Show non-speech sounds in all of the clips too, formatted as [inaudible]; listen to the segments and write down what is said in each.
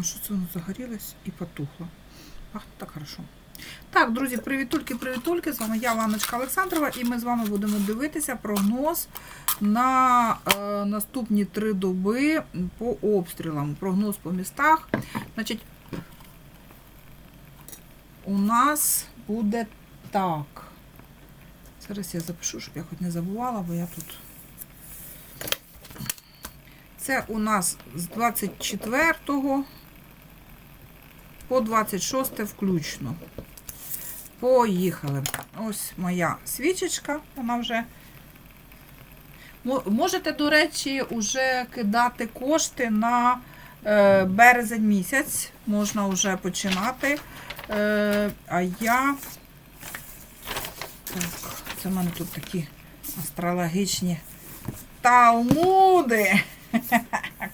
А що це воно загорілось і потухло? Ах, так хорошо. Так, друзі, привітульки, привітульки. З вами я, Ванночка Олександрова, і ми з вами будемо дивитися прогноз на е, наступні три доби по обстрілам. Прогноз по містах. Значить, у нас буде так. Зараз я запишу, щоб я хоч не забувала, бо я тут. Це у нас з 24 по 26 включно. Поїхали. Ось моя свічечка, вона вже. Можете, до речі, вже кидати кошти на е, березень місяць. Можна вже починати. Е, а я. Так, це в мене тут такі астрологічні талмуди. [laughs]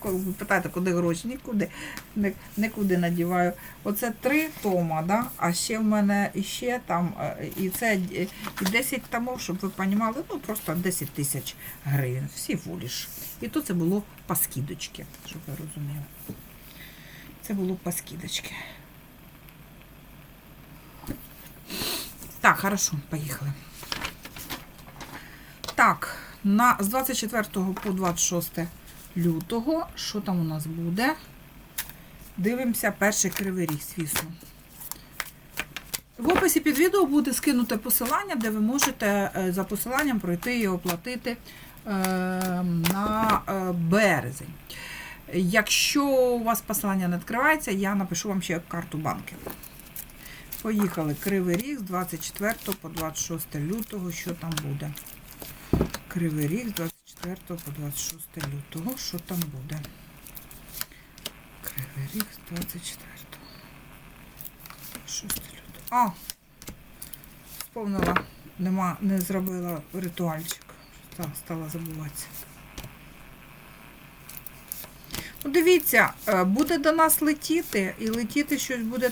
Ви питаєте, куди гроші? Нікуди. Ні- Нікуди надіваю. Оце три тома, да? а ще в мене іще там, е, і це е, і 10 томов, щоб ви розуміли, ну просто 10 тисяч гривень. Всі воліш. І тут це було по скидочки, щоб ви розуміли. Це було по скидочки. Так, хорошо, поїхали. Так, на, з 24 по 26 лютого, що там у нас буде? Дивимося перший кривий ріг, звісно. В описі під відео буде скинуте посилання, де ви можете е, за посиланням пройти і оплатити е, на е, березень. Якщо у вас посилання не відкривається, я напишу вам ще карту банки. Поїхали. Кривий ріг з 24 по 26 лютого. Що там буде? Кривий ріг з 24 по 26 лютого. Що там буде? Кривий ріг з 24 6 лютого. А! Сповнила, нема, не зробила ритуальчик. Так, стала забуватися. Ну, дивіться, е, буде до нас летіти, і летіти щось буде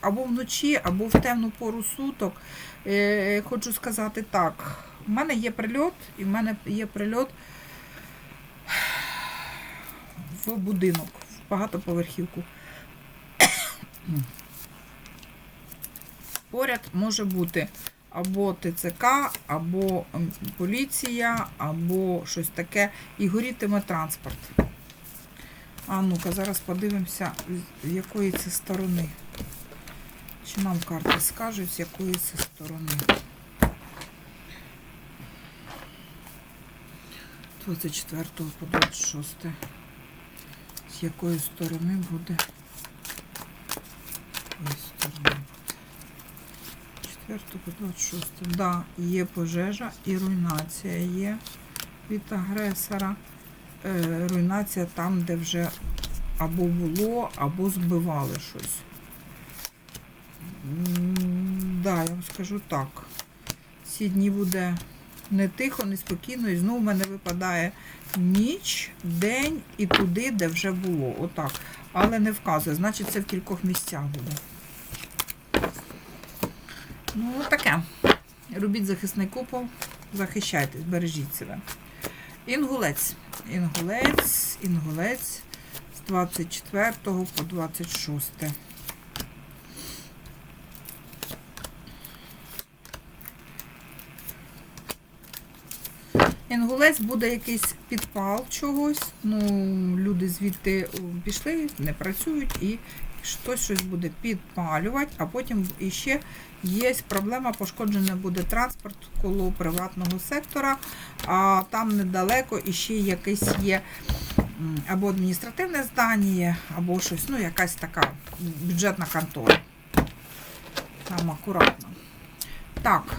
або вночі, або в темну пору суток. Е, Хочу сказати так. У мене є прильот, і в мене є прильот в будинок, в багатоповерхівку. Поряд може бути або ТЦК, або поліція, або щось таке, і горітиме транспорт. А ну-ка, зараз подивимося, з якої це сторони. Чи нам карти скажуть, з якої це сторони. 24 по 26. З якої сторони буде? Якої сторони буде? 4 по 26. Да, є пожежа і руйнація є від агресора. Е, руйнація там, де вже або було, або збивали щось. М, Да, я вам скажу так. Ці дні буде не тихо, не спокійно, і знову в мене випадає ніч, день і туди, де вже було. Отак. Але не вказує, значить це в кількох місцях буде. Ну, таке. Робіть захисний купол, захищайтесь, бережіть себе. Інгулець. Інгулець, інгулець з 24 по 26. Інгулець буде якийсь підпал чогось. Ну, люди звідти пішли, не працюють і хтось щось буде підпалювати, а потім іще є проблема, пошкоджений буде транспорт коло приватного сектора, а там недалеко іще якесь є або адміністративне здання, або щось, ну, якась така бюджетна контора. Там акуратно. Так,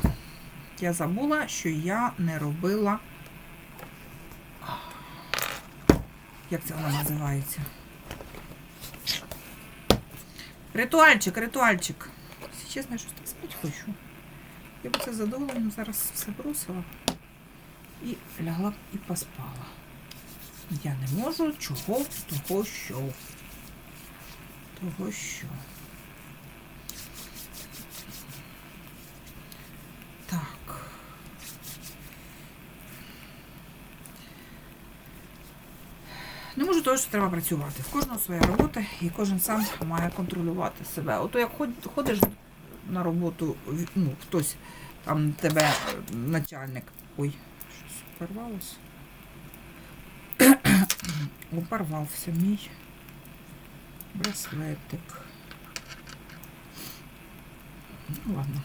я забула, що я не робила. Як це воно називається? Ритуальчик, ритуальчик. Якщо чесно, я щось так спати хочу. Я б це задоволенням зараз все бросила і лягла б і поспала. Я не можу чого, того що. Того що. Не можу, тому що треба працювати. В кожного своя робота, і кожен сам має контролювати себе. Ото як ходиш на роботу, ну, хтось там тебе е, начальник. Ой, щось порвалося. [coughs] Порвався мій браслетик. Ну ладно.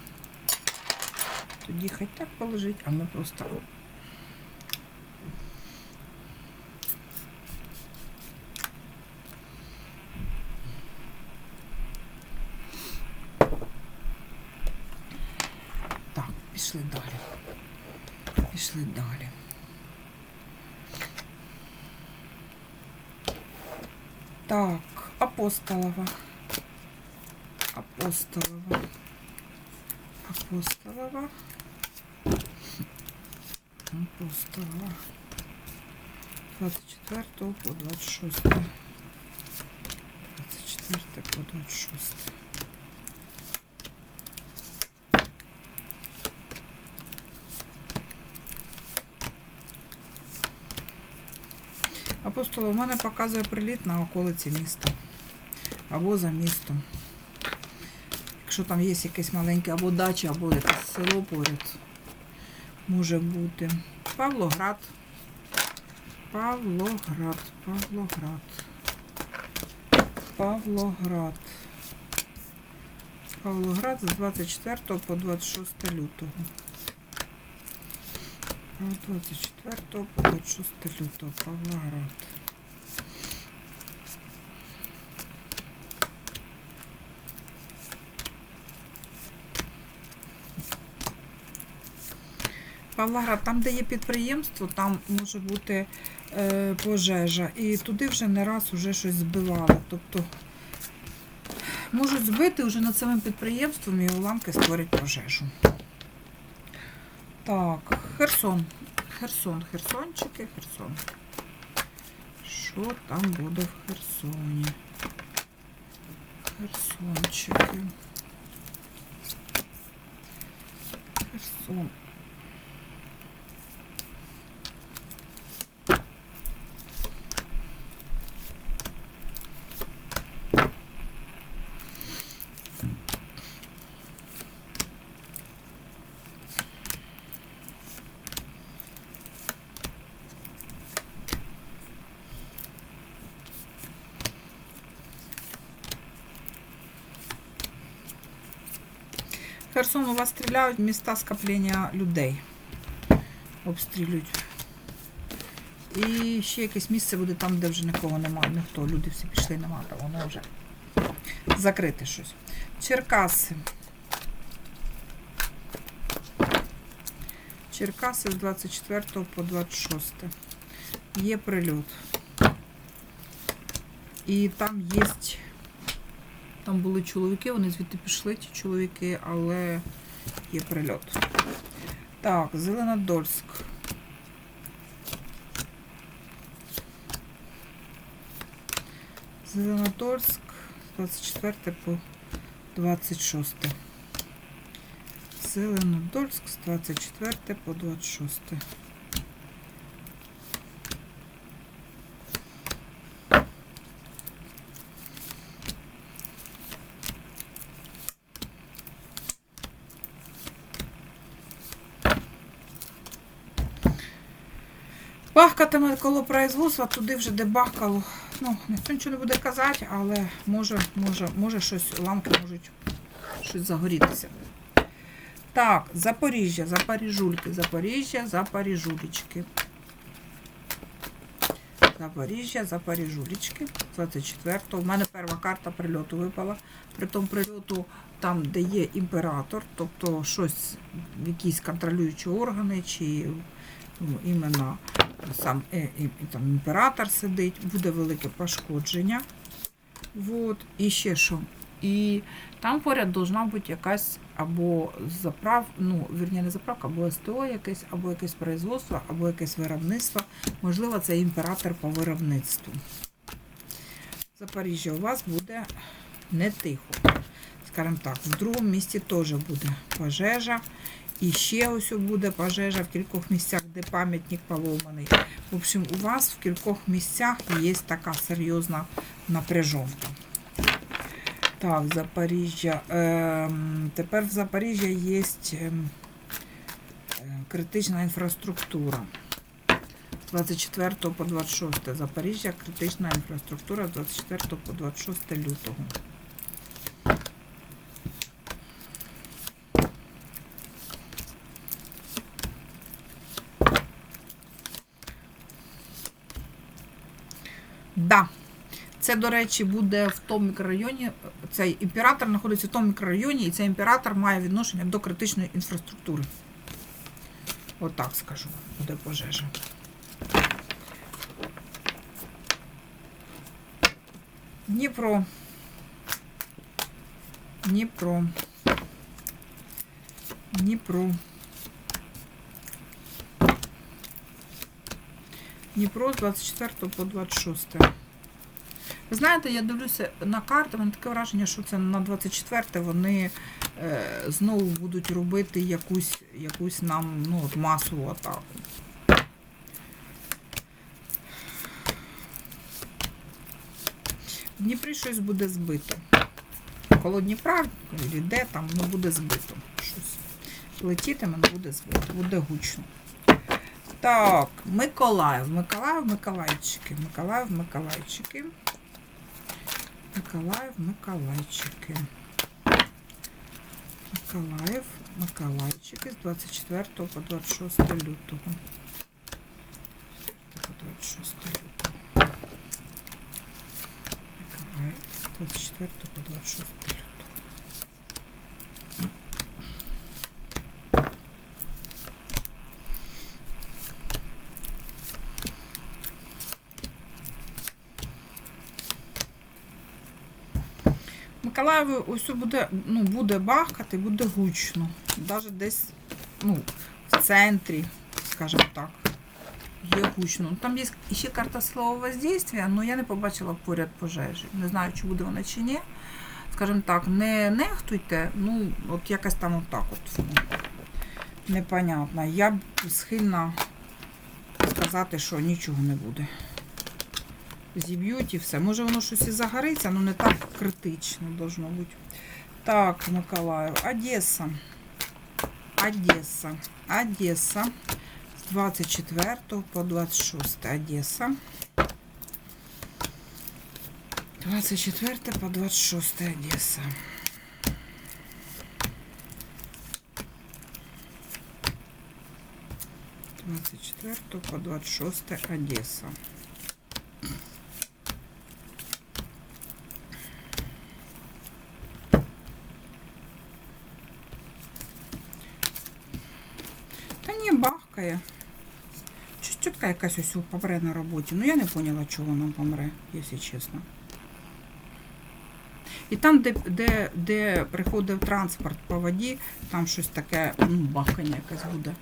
Тоді хай так положить, а ми просто. апостолова. Апостолова. Апостолова. Апостолова. 24 по 26. 24 по 26. Апостол, у мене показує приліт на околиці міста. Або за містом. Якщо там є якесь маленьке або дача, або якесь село поряд, може бути. Павлоград. Павлоград. Павлоград. Павлоград. Павлоград з 24 по 26 лютого. 24 по 26 лютого. Павлоград. Павлоград, там, де є підприємство, там може бути е, пожежа. І туди вже не раз вже щось збивали. Тобто можуть збити вже над самим підприємством і уламки створять пожежу. Так, Херсон. Херсон, Херсончики, Херсон. Що там буде в Херсоні? Херсончики. Херсон. Херсон у вас стріляють міста скоплення людей. Обстрілюють. І ще якесь місце буде там, де вже нікого немає, ніхто. Люди всі пішли, немає, там воно вже закрите щось. Черкаси. Черкаси з 24 по 26. Є прильот. І там є. Там були чоловіки, вони звідти пішли, ті чоловіки, але є прильот. Так, Зеленодольськ. Зеленодольськ з 24 по 26. Зеленодольськ з 24 по 26. Бахкатиме коло производства, туди вже де бахкало. Ну, ніхто нічого не буде казати, але може, може, може щось, ламки можуть щось загорітися. Так, Запоріжжя, Запоріжульки, Запоріжжя, Запоріжулечки. Запоріжжя, Запоріжулечки. 24-го. У мене перша карта прильоту випала. При тому прильоту там, де є імператор, тобто щось, якісь контролюючі органи, чи ну, іменно сам е, і, там імператор сидить, буде велике пошкодження. Вот. І ще що. І там поряд должна бути якась або заправ, ну, вірні, не заправка, або СТО якесь, або якесь производство, або якесь виробництво. Можливо, це імператор по виробництву. Запоріжжя у вас буде не тихо. Скажімо так, в другому місті теж буде пожежа. І ще ось буде пожежа в кількох місцях, де пам'ятник поломаний. В общем, у вас в кількох місцях є така серйозна напряжонка. Так, Запоріжжя. Ем, тепер в Запоріжжя є ем, критична інфраструктура. 24 по 26 Запоріжжя, критична інфраструктура з 24 по 26 лютого. Да. Це, до речі, буде в тому мікрорайоні. Цей імператор знаходиться в тому мікрорайоні, і цей імператор має відношення до критичної інфраструктури. Отак скажу, буде пожежа. Дніпро. Дніпро. Дніпро. Дніпро з 24 по 26. Ви знаєте, я дивлюся на карти, мене таке враження, що це на 24-те вони е, знову будуть робити якусь, якусь нам ну, от масову атаку. В Дніпрі щось буде збито. Коло Дніпра, чи де там, ну буде збито. Щось летітиме, ну буде збито, буде гучно. Так, Миколаїв, Миколаїв, Миколайчики, Миколаїв, Миколайчики. Миколаїв, Миколайчики. Миколаїв, Миколайчики з 24 по 26 лютого. По 26 лютого. Миколаїв, з 24 по 26 лютого. Миколаєві ось буде, ну, буде бахкати, буде гучно. Навіть десь ну, в центрі, скажімо так, є гучно. Ну, Там є ще карта слова воздействия, але я не побачила поряд пожежі. Не знаю, чи буде вона чи ні. Скажімо так, не нехтуйте, ну, от якось там отак от. Непонятно. Я б схильна сказати, що нічого не буде зіб'ють і все. Може воно щось і загориться, але не так критично должно бути. Так, Миколаїв, Одеса. Одеса. Одеса. З 24 по 26 Одеса. 24 по 26 Одеса. Двадцать четвертого по двадцать шостое Одесса. Та ні, бахкає. Щось тітка якась ось помре на роботі. Ну я не поняла, чого вона помре, якщо чесно. І там, де, де, де приходив транспорт по воді, там щось таке, ну, бахкання якесь буде.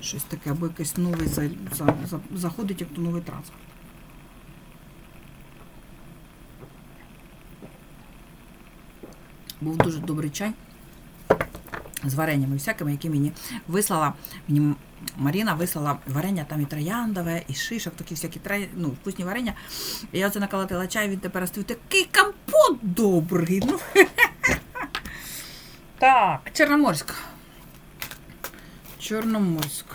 Щось таке, або якийсь новий за, за, за, заходить, як то новий транспорт. Був дуже добрий чай з вареннями всякими, які мені вислала. Мені Маріна вислала варення там і трояндове, і шишок, такі всякі ну, вкусні варення. І я оце наколотила чай, він тепер стоїть такий компот добрий. Ну. [laughs] Так, Чорноморськ. Чорноморськ.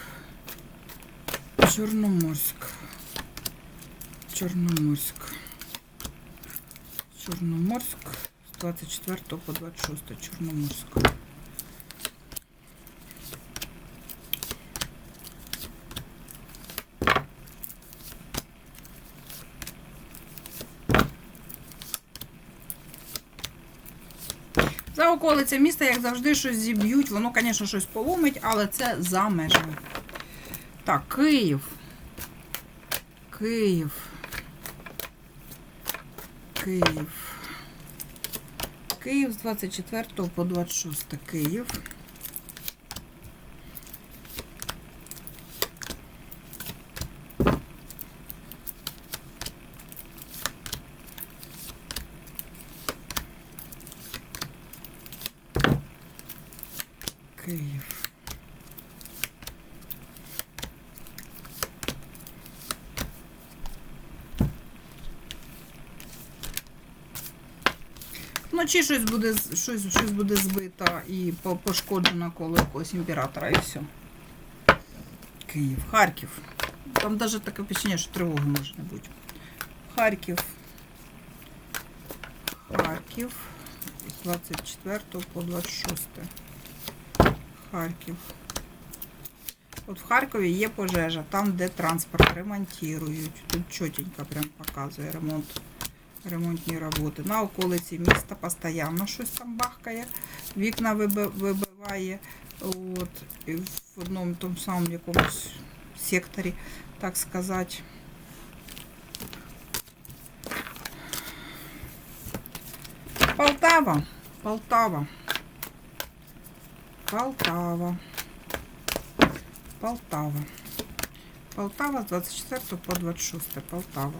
Чорноморськ. Чорноморськ. Чорноморськ. З 24 по 26 Чорноморськ. За околиця міста, як завжди, щось зіб'ють. Воно, звісно, щось поломить, але це за межами. Так, Київ. Київ. Київ. Київ з 24 по 26 Київ. Вночі щось буде, щось, щось буде збито і пошкоджено коло якогось імператора і все. Київ, Харків. Там навіть таке впечатлення, що тривоги може не бути. Харків. Харків. З 24 по 26. Харків. От в Харкові є пожежа, там, де транспорт ремонтують. Тут чотенько прям показує ремонт, ремонтні роботи. На околиці міста постійно щось там бахкає, вікна вибиває. От, і в одному тому самому якомусь секторі, так сказати. Полтава. Полтава. Полтава. Полтава. Полтава з 24 по 26. Полтава.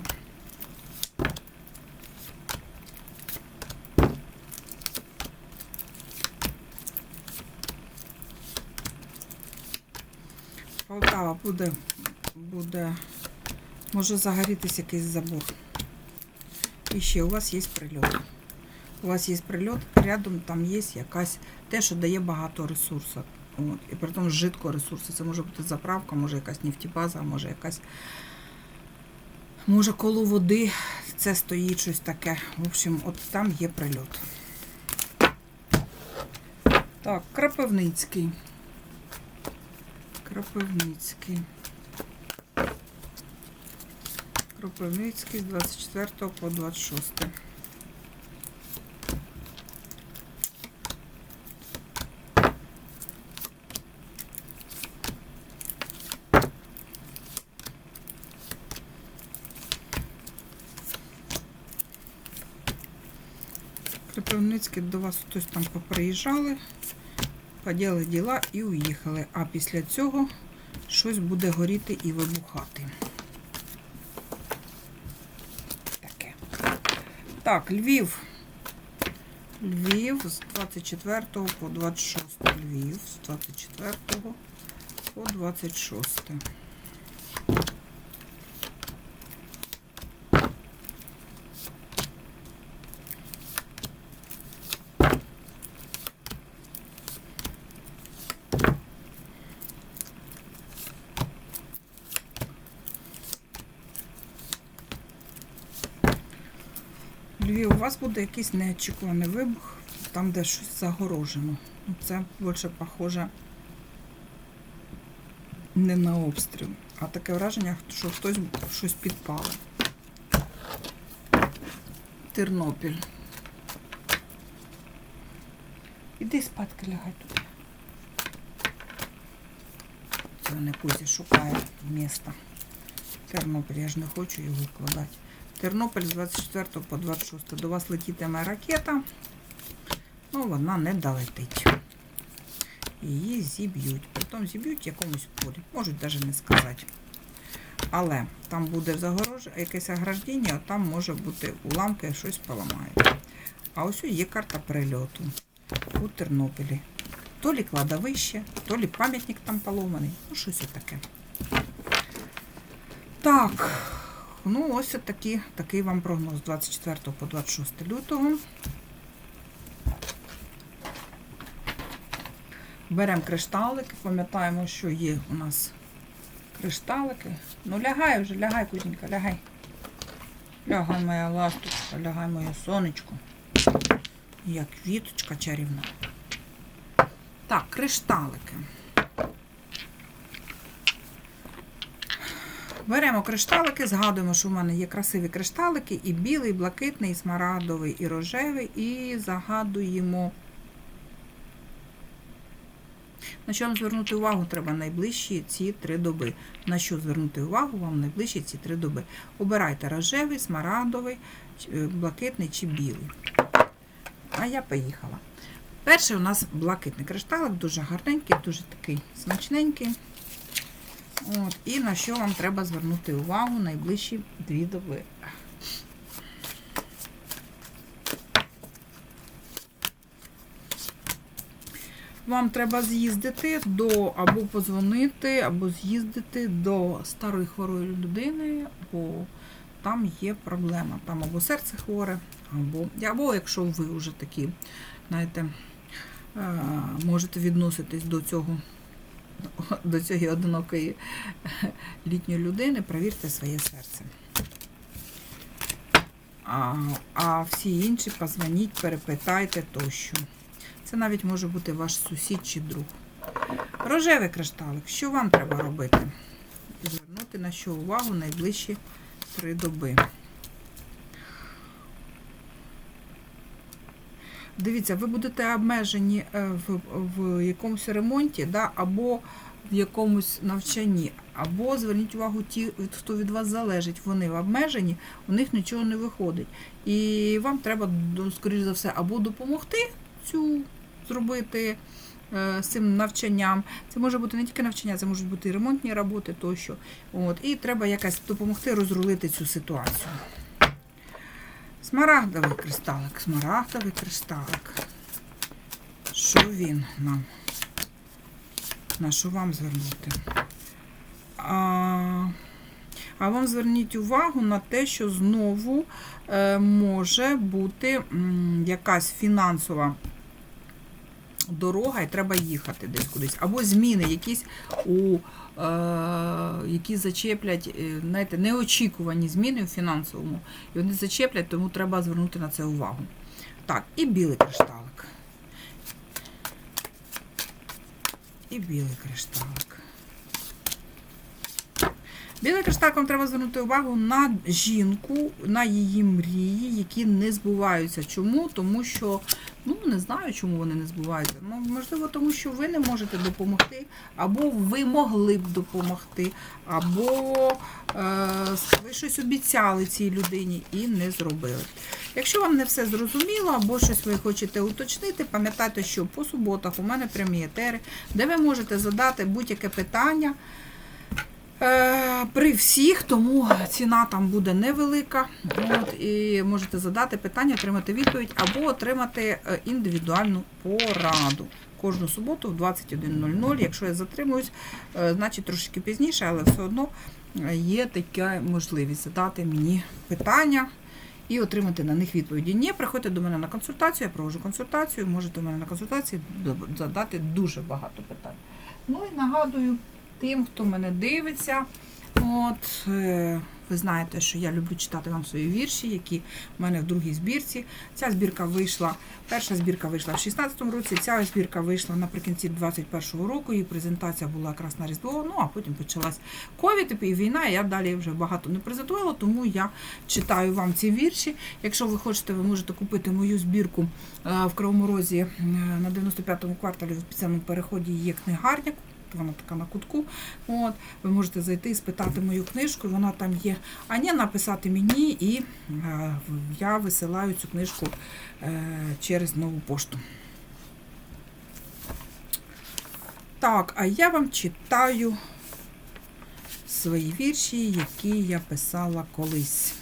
Полтава буде, буде, може загорітися якийсь забор. І ще у вас є прильот. У вас є прильот, рядом там є якась те, що дає багато ресурсу. От, і при тому жидкого ресурсу. Це може бути заправка, може якась нефтебаза, може якась. Може коло води це стоїть щось таке. В общем, от там є прильот. Так, Крапивницький. Крапивницький. Кропивницький з 24 по 26. Кропивницький до вас хтось там поприїжджали, поділи діла і уїхали. А після цього щось буде горіти і вибухати. Таке. Так, Львів. Львів з 24 по 26. Львів з 24 по 26. Львів, у вас буде якийсь неочікуваний вибух, там, де щось загорожено. Ну, Це більше похоже не на обстріл, а таке враження, що хтось щось підпало. Тернопіль. Іди спадки лягай тут. Це вони Кузі шукає міста. Тернопіль, я ж не хочу його вкладати. Тернопіль з 24 по 26. До вас летітиме ракета. Ну, вона не долетить. Її зіб'ють. Притом зіб'ють в якомусь полі. Можуть навіть не сказати. Але там буде загорож... якесь ограждення, а там може бути уламки, щось поламають. А ось є карта прильоту у Тернополі. То лі кладовище, то лі пам'ятник там поломаний. Ну, щось таке. Так. Ну, ось такі, такий вам прогноз 24 по 26 лютого. Беремо кришталики, пам'ятаємо, що є у нас кришталики. Ну, лягай вже, лягай, кузенька, лягай. Лягай, моя ласточка, лягай, моє сонечко. Як квіточка чарівна. Так, кришталики. Беремо кришталики, згадуємо, що в мене є красиві кришталики, і білий, і блакитний, і смарагдовий, і рожевий, і загадуємо. На що вам звернути увагу треба найближчі ці три доби. На що звернути увагу вам найближчі ці три доби. Обирайте рожевий, смарагдовий, е, блакитний чи білий. А я поїхала. Перший у нас блакитний кришталик, дуже гарненький, дуже такий смачненький. От, і на що вам треба звернути увагу найближчі дві доби. Вам треба з'їздити до або позвонити, або з'їздити до старої хворої людини, або там є проблема. Там або серце хворе, або, або якщо ви вже такі, знаєте, е, можете відноситись до цього, до цієї одинокої літньої людини, провірте своє серце. А, а всі інші позвоніть, перепитайте тощо. Це навіть може бути ваш сусід чи друг. Рожевий кришталик. Що вам треба робити? Звернути на що увагу найближчі три доби. Дивіться, ви будете обмежені е, в, в якомусь ремонті, да, або в якомусь навчанні, або зверніть увагу, ті, хто від вас залежить, вони обмежені, у них нічого не виходить. І вам треба, скоріш за все, або допомогти цю зробити е, з цим навчанням. Це може бути не тільки навчання, це можуть бути і ремонтні роботи тощо. От, і треба якось допомогти розрулити цю ситуацію. Смарагдовий кристалик, смарагдовий кристалик. Що він нам? На що вам звернути? А, а вам зверніть увагу на те, що знову е, може бути якась фінансова дорога, і треба їхати десь кудись. Або зміни якісь у е, які зачеплять, е, знаєте, неочікувані зміни в фінансовому. І вони зачеплять, тому треба звернути на це увагу. Так, і білий кришталик. І білий кришталик. Білий кришталик вам треба звернути увагу на жінку, на її мрії, які не збуваються. Чому? Тому що, ну не знаю, чому вони не збуваються. Ну, можливо, тому що ви не можете допомогти, або ви могли б допомогти, або е, ви щось обіцяли цій людині і не зробили. Якщо вам не все зрозуміло, або щось ви хочете уточнити, пам'ятайте, що по суботах у мене прямі де ви можете задати будь-яке питання. Е, При всіх, тому ціна там буде невелика. От, і можете задати питання, отримати відповідь або отримати е, індивідуальну пораду. Кожну суботу в 21.00. Якщо я затримуюсь, е, значить трошки пізніше, але все одно є така можливість задати мені питання і отримати на них відповіді. Ні, приходьте до мене на консультацію, я проводжу консультацію, можете до мене на консультації задати дуже багато питань. Ну і нагадую тим, хто мене дивиться. От, е, ви знаєте, що я люблю читати вам свої вірші, які в мене в другій збірці. Ця збірка вийшла, перша збірка вийшла в 16-му році, ця збірка вийшла наприкінці 21-го року. Її презентація була якраз на Різдво, ну а потім почалась ковід і війна. і Я далі вже багато не презентувала, тому я читаю вам ці вірші. Якщо ви хочете, ви можете купити мою збірку е, в Кривому Розі е, на 95-му кварталі в підземному переході є книгарня. Вона така на кутку. От, ви можете зайти і спитати мою книжку, вона там є. А не написати мені, і е, я висилаю цю книжку е, через нову пошту. Так, а я вам читаю свої вірші, які я писала колись.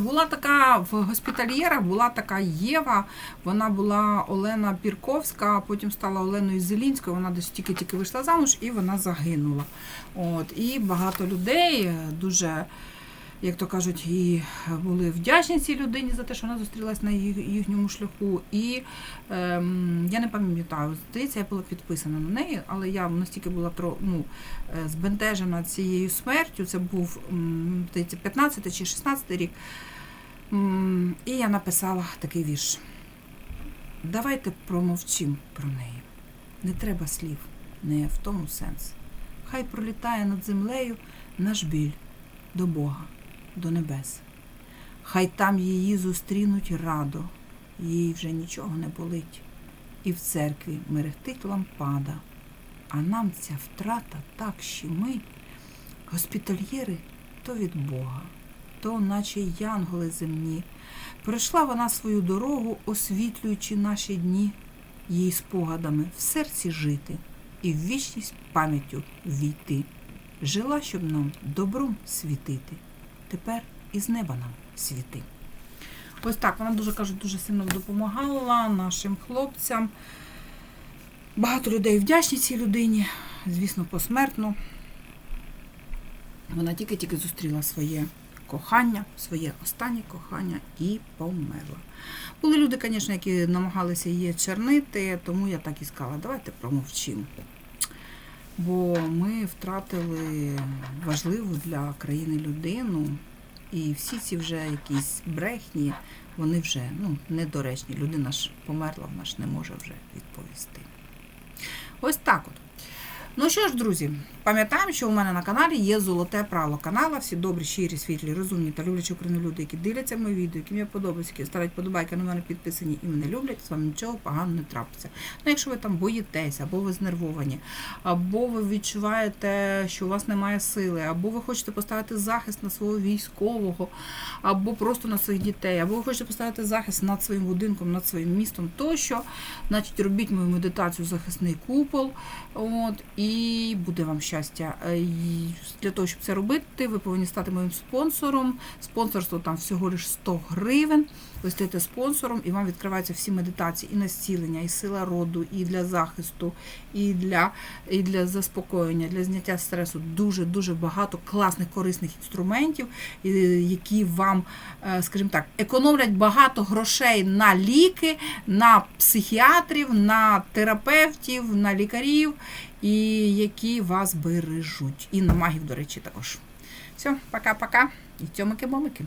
Була така в госпітальєрах, була така Єва, вона була Олена Пірковська, потім стала Оленою Зелінською. Вона десь тільки-тільки вийшла замуж і вона загинула. От, і багато людей е, дуже, як то кажуть, і були вдячні цій людині за те, що вона зустрілась на їх- їхньому шляху. І ем, я не пам'ятаю, здається, я була підписана на неї, але я настільки була ну, е, збентежена цією смертю. Це був здається, 15 чи 16 рік. І я написала такий вірш. Давайте промовчим про неї. Не треба слів, не в тому сенс. Хай пролітає над землею наш біль до Бога, до небес. Хай там її зустрінуть радо, їй вже нічого не болить. І в церкві мерехтить лампада, а нам ця втрата так щемить. Госпітальєри то від Бога, то наче янголи земні. Пройшла вона свою дорогу, освітлюючи наші дні, їй спогадами в серці жити і в вічність пам'яттю війти. Жила, щоб нам добром світити, тепер із неба нам світи. Ось так, вона дуже кажуть, дуже сильно допомагала нашим хлопцям. Багато людей вдячні цій людині, звісно, посмертно. Вона тільки-тільки зустріла своє кохання, своє останнє кохання і померла. Були люди, звісно, які намагалися її чернити, тому я так і сказала, давайте промовчимо. Бо ми втратили важливу для країни людину, і всі ці вже якісь брехні, вони вже ну, недоречні. Людина ж померла, вона ж не може вже відповісти. Ось так от. Ну що ж, друзі, пам'ятаємо, що у мене на каналі є золоте правило канала. Всі добрі, щирі, світлі, розумні та люблячі Україну люди, які дивляться мої відео, які мені подобаються, які ставлять подобайки на мене підписані і мене люблять, з вами нічого поганого не трапиться. Ну, якщо ви там боїтеся, або ви знервовані, або ви відчуваєте, що у вас немає сили, або ви хочете поставити захист на свого військового, або просто на своїх дітей, або ви хочете поставити захист над своїм будинком, над своїм містом, тощо, значить, робіть мою медитацію захисний купол. От, і буде вам щастя. Е, і Для того, щоб це робити, ви повинні стати моїм спонсором. Спонсорство там всього лиш 100 гривень. Ви стаєте спонсором, і вам відкриваються всі медитації і на зцілення, і сила роду, і для захисту, і для, і для заспокоєння, для зняття стресу. Дуже дуже багато класних корисних інструментів, які вам, е, скажімо так, економлять багато грошей на ліки, на психіатрів, на терапевтів, на лікарів, і які вас бережуть. І на магів, до речі, також. Все, пока-пока. І цьомики-момики.